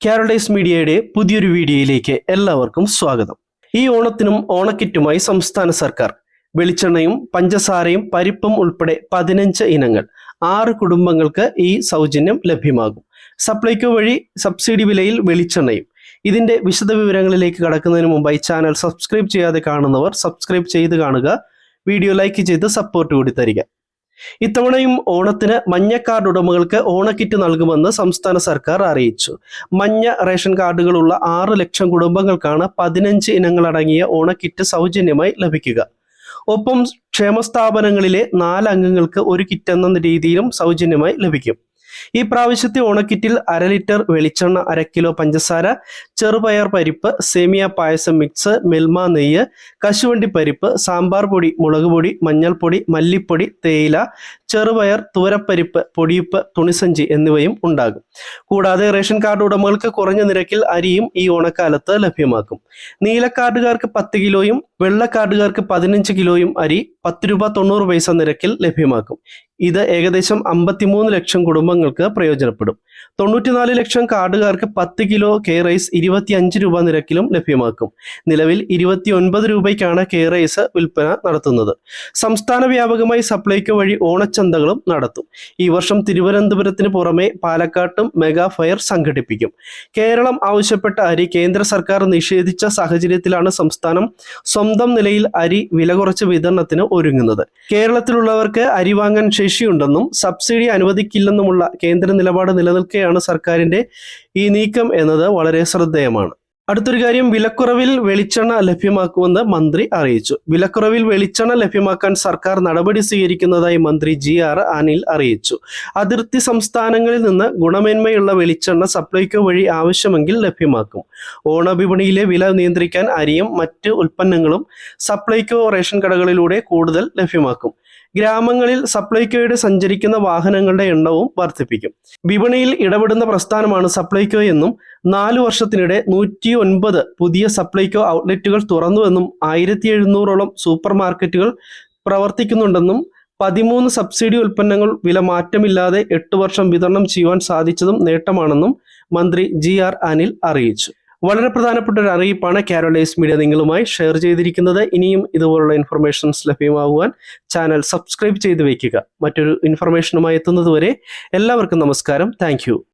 കാരഡൈസ് മീഡിയയുടെ പുതിയൊരു വീഡിയോയിലേക്ക് എല്ലാവർക്കും സ്വാഗതം. ഈ ഓണത്തിനും ഓണക്കിറ്റുമായി സംസ്ഥാന സർക്കാർ വെളിച്ചെണ്ണയും പഞ്ചസാരയും പരിപ്പും ഉൾപ്പെടെ പതിനഞ്ച് ഇനങ്ങൾ ആറ് കുടുംബങ്ങൾക്ക് ഈ സൗജന്യം ലഭ്യമാകും. സപ്ലൈകോ വഴി സബ്സിഡി വിലയിൽ വെളിച്ചെണ്ണയും. ഇതിന്റെ വിശദ വിശദവിവരങ്ങളിലേക്ക് കടക്കുന്നതിന് മുമ്പായി ചാനൽ സബ്സ്ക്രൈബ് ചെയ്യാതെ കാണുന്നവർ സബ്സ്ക്രൈബ് ചെയ്ത് കാണുക. വീഡിയോ ലൈക്ക് ചെയ്ത് സപ്പോർട്ട് കൂടി തരിക. ഇത്തവണയും ഓണത്തിന് മഞ്ഞ കാർഡ് ഉടമകൾക്ക് ഓണക്കിറ്റ് നൽകുമെന്ന് സംസ്ഥാന സർക്കാർ അറിയിച്ചു. മഞ്ഞ റേഷൻ കാർഡുകളുള്ള ആറ് ലക്ഷം കുടുംബങ്ങൾക്കാണ് പതിനഞ്ച് ഇനങ്ങളടങ്ങിയ ഓണക്കിറ്റ് സൗജന്യമായി ലഭിക്കുക. ഒപ്പം ക്ഷേമസ്ഥാപനങ്ങളിലെ നാല് അംഗങ്ങൾക്ക് ഒരു കിറ്റ് എന്ന രീതിയിലും സൗജന്യമായി ലഭിക്കും. ഈ പ്രാവശ്യത്തെ ഓണക്കിറ്റിൽ അര ലിറ്റർ വെളിച്ചെണ്ണ അര കിലോ പഞ്ചസാര ചെറുപയർ പരിപ്പ് സേമിയ പായസം മിക്സ് മെൽമ നെയ്യ് കശുവണ്ടി പരിപ്പ് സാമ്പാർ പൊടി മുളക് പൊടി മഞ്ഞൾപ്പൊടി മല്ലിപ്പൊടി തേയില ചെറുപയർ തൂരപ്പരിപ്പ് പൊടിയുപ്പ് തുണിസഞ്ചി എന്നിവയും ഉണ്ടാകും. കൂടാതെ റേഷൻ കാർഡ് ഉടമകൾക്ക് കുറഞ്ഞ നിരക്കിൽ അരിയും ഈ ഓണക്കാലത്ത് ലഭ്യമാക്കും. നീല കാർഡുകാർക്ക് പത്ത് കിലോയും വെള്ള കാർഡുകാർക്ക് പതിനഞ്ച് കിലോയും അരി പത്ത് രൂപ തൊണ്ണൂറ് പൈസ നിരക്കിൽ ലഭ്യമാക്കും. ഇത് ഏകദേശം അമ്പത്തിമൂന്ന് ലക്ഷം കുടുംബങ്ങൾക്ക് പ്രയോജനപ്പെടും. തൊണ്ണൂറ്റിനാല് ലക്ഷം കാർഡുകാർക്ക് പത്ത് കിലോ കെ റൈസ് ഇരുപത്തി അഞ്ച് രൂപ നിരക്കിലും ലഭ്യമാക്കും. നിലവിൽ ഇരുപത്തി ഒൻപത് രൂപയ്ക്കാണ് കെ റൈസ് വിൽപ്പന നടത്തുന്നത്. സംസ്ഥാന വ്യാപകമായി സപ്ലൈകോ വഴി ഓണച്ചന്തകളും നടത്തും. ഈ വർഷം തിരുവനന്തപുരത്തിന് പുറമെ പാലക്കാട്ടും മെഗാ ഫയർ സംഘടിപ്പിക്കും. കേരളം ആവശ്യപ്പെട്ട അരി കേന്ദ്ര സർക്കാർ നിഷേധിച്ച സാഹചര്യത്തിലാണ് സംസ്ഥാനം സ്വന്തം നിലയിൽ അരി വില കുറച്ച് വിതരണത്തിന് ഒരുങ്ങുന്നത്. കേരളത്തിലുള്ളവർക്ക് അരി വാങ്ങാൻ ശേഷിയുണ്ടെന്നും സബ്സിഡി അനുവദിക്കില്ലെന്നുമുള്ള കേന്ദ്ര നിലപാട് നിലനിൽക്കെയാണ് സർക്കാരിന്റെ ഈ നീക്കം എന്നത് വളരെ ശ്രദ്ധേയമാണ്. അടുത്തൊരു കാര്യം വിലക്കുറവിൽ വെളിച്ചെണ്ണ ലഭ്യമാക്കുമെന്ന് മന്ത്രി അറിയിച്ചു. വിലക്കുറവിൽ വെളിച്ചെണ്ണ ലഭ്യമാക്കാൻ സർക്കാർ നടപടി സ്വീകരിക്കുന്നതായി മന്ത്രി ജി ആർ അനിൽ അറിയിച്ചു. അതിർത്തി സംസ്ഥാനങ്ങളിൽ നിന്ന് ഗുണമേന്മയുള്ള വെളിച്ചെണ്ണ സപ്ലൈകോ വഴി ആവശ്യമെങ്കിൽ ലഭ്യമാക്കും. ഓണവിപണിയിലെ വില നിയന്ത്രിക്കാൻ അരിയും മറ്റ് ഉൽപ്പന്നങ്ങളും സപ്ലൈകോ റേഷൻ കടകളിലൂടെ കൂടുതൽ ലഭ്യമാക്കും. ഗ്രാമങ്ങളിൽ സപ്ലൈകോയുടെ സഞ്ചരിക്കുന്ന വാഹനങ്ങളുടെ എണ്ണവും വർദ്ധിപ്പിക്കും. വിപണിയിൽ ഇടപെടുന്ന പ്രസ്ഥാനമാണ് സപ്ലൈകോ എന്നും നാലു വർഷത്തിനിടെ നൂറ്റി ഒൻപത് പുതിയ സപ്ലൈകോ ഔട്ട്ലെറ്റുകൾ തുറന്നുവെന്നും ആയിരത്തി എഴുന്നൂറോളം സൂപ്പർ മാർക്കറ്റുകൾ പ്രവർത്തിക്കുന്നുണ്ടെന്നും പതിമൂന്ന് സബ്സിഡി ഉൽപ്പന്നങ്ങൾ വില മാറ്റമില്ലാതെ എട്ട് വർഷം വിതരണം ചെയ്യുവാൻ സാധിച്ചതും നേട്ടമാണെന്നും മന്ത്രി ജി ആർ അനിൽ അറിയിച്ചു. വളരെ പ്രധാനപ്പെട്ട ഒരു അറിയിപ്പാണ് കാരോലൈസ് മീഡിയ നിങ്ങളുമായി ഷെയർ ചെയ്തിരിക്കുന്നത്. ഇനിയും ഇതുപോലുള്ള ഇൻഫർമേഷൻസ് ലഭ്യമാകുവാൻ ചാനൽ സബ്സ്ക്രൈബ് ചെയ്ത് വയ്ക്കുക. മറ്റൊരു ഇൻഫർമേഷനുമായി എത്തുന്നതുവരെ എല്ലാവർക്കും നമസ്കാരം. താങ്ക്